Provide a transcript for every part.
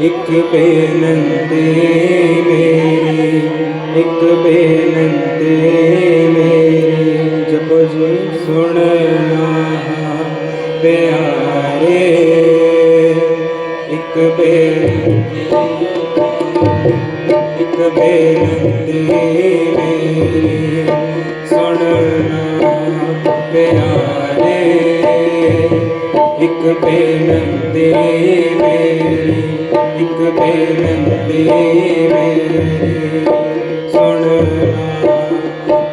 ਇੱਕ ਬੇਨੰਤੀ ਮੇਰੀ, ਇੱਕ ਬੇਨੰਤੀ ਮੇਰੀ, ਜਪੋ ਜੀ ਸੁਣਨਾ ਪਿਆਰੇ, ਇੱਕ ਬੇਨੰਤੀ ਇੱਕ ਬੇਨੰਤੀ ਮੇਰੀ, ਸੁਣਨਾ ਪਿਆਰੇ, ਇੱਕ ਬੇਨੰਤੀ ਮੇਰੀ। ਇੱਕ ਬੇਨੰਤੀ ਮੇਰੀ ਸੁਣਨਾ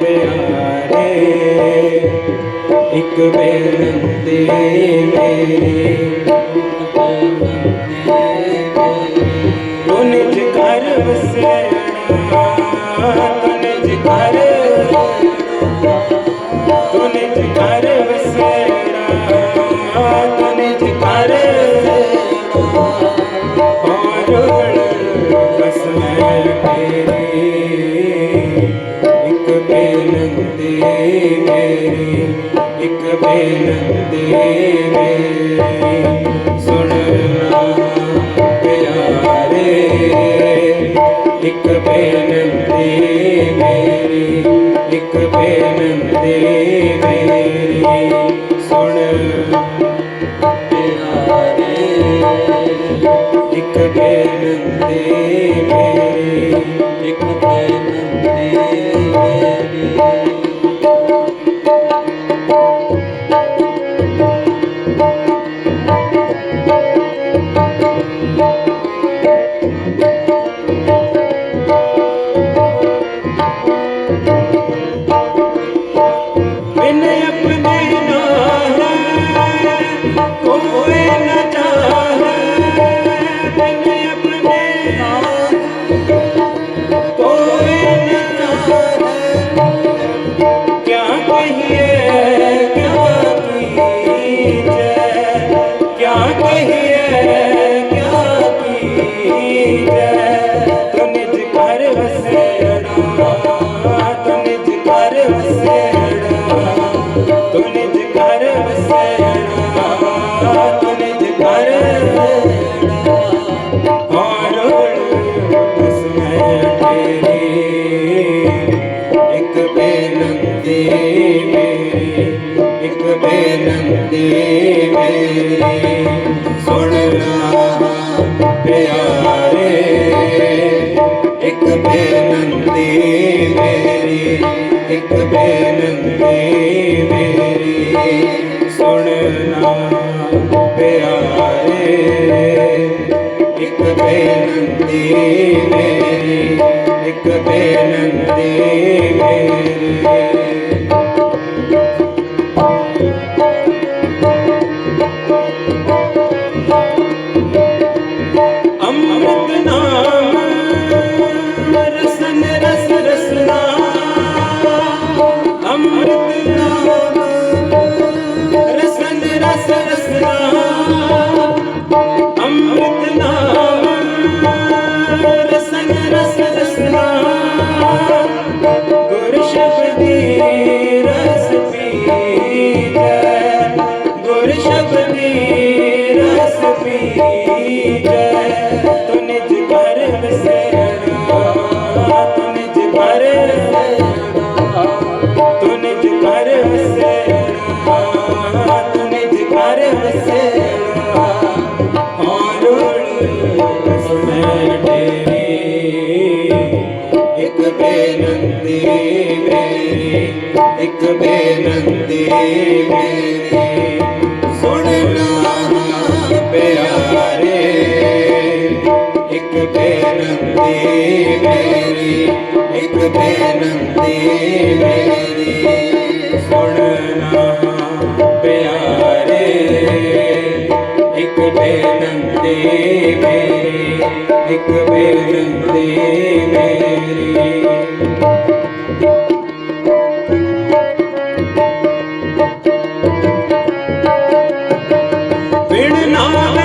ਪਿਆਰੇ। ਇੱਕ ਬੇਨੰਤੀ ਮੇਰੀ ਤੂੰ ਨਿਜ ਘਰ ਵਸਣਾ ਬੇਨੰਤੀ ਮੇਰੀ ਇੱਕ ਬੇਨੰਤੀ ਮੇਰੀ ਸੁਣਨਾ ਪਿਆਰੇ ਇੱਕ ਬੇਨੰਤੀ ਮੇਰੀ ਇੱਕ ਬੇਨੰਤੀ ਮੇਰੀ ਸੁਣ, ਪਿਆਰੇ, ਇੱਕ ਬੇਨੰਤੀ ਸੁਣਨਾ ਪਿਆਰੇ ਇੱਕ ਬੇਨੰਤੀ ਬੇਨੰਤੀ ਮੇਰੀ ਇੱਕ ਬੇਨੰਤੀ ਮੇਰੀ ਇੱਕ ਬੇਨੰਤੀ ਮੇਰੀ ਸੁਣਨਾ ਪਿਆਰੇ। ਇੱਕ ਬੇਨੰਤੀ ਮੇਰੀ, ਇੱਕ ਬੇਨੰਤੀ ਮੇਰੀ ਸੁਣਨਾ ਪਿਆਰੇ। ਇੱਕ ਬੇਨੰਤੀ ਮੇਰੀ, ਇੱਕ ਬੇਨੰਤੀ ਮੇਰੀ। no.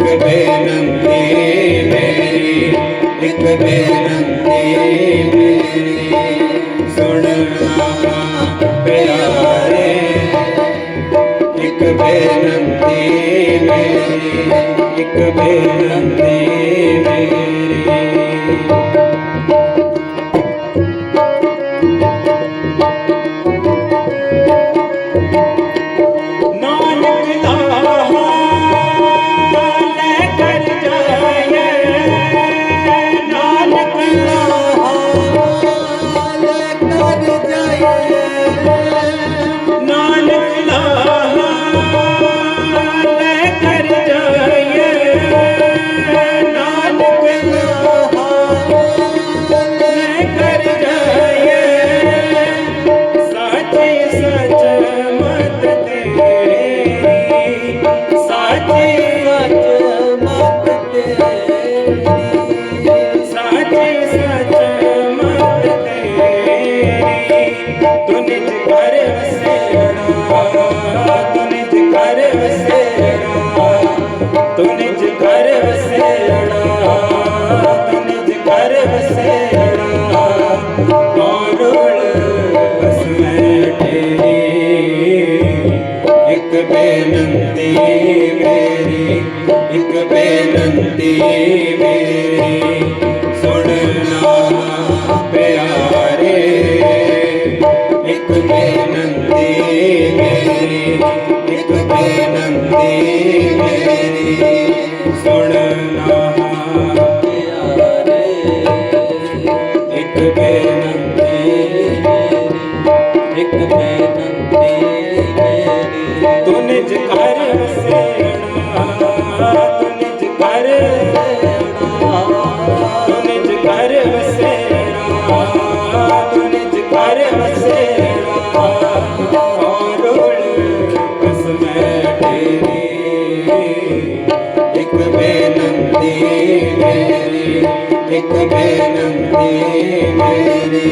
ਇੱਕ ਬੇਨੰਤੀ ਮੇਰੀ ਇੱਕ ਬੇਨੰਤੀ ਮੇਰੀ। ਸੁਣਨਾ ਪਿਆਰੇ ਇੱਕ ਬੇਨੰਤੀ ਮੇਰੀ ਇੱਕ ਬੇਨੰਤੀ ਮੇਰੀ। ਲੈ ਬੇਨੰਤੀ ਮੇਰੀ ਇੱਕ ਬੇਨੰਤੀ ਮੇਰੀ। ਸੁਣਨਾ ਪਿਆਰੇ ਇੱਕ ਬੇਨੰਤੀ ਮੇਰੀ ਇੱਕ ਬੇਨਤੀ ਮੇਰੀ। ਸੁਣਨਾ ਇੱਕ ਬੇਨੰਤੀ ਮੇਰੀ ਇੱਕ ਬੇਨੰਤੀ ਮੇਰੀ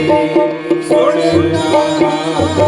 ਸੁਣਨਾ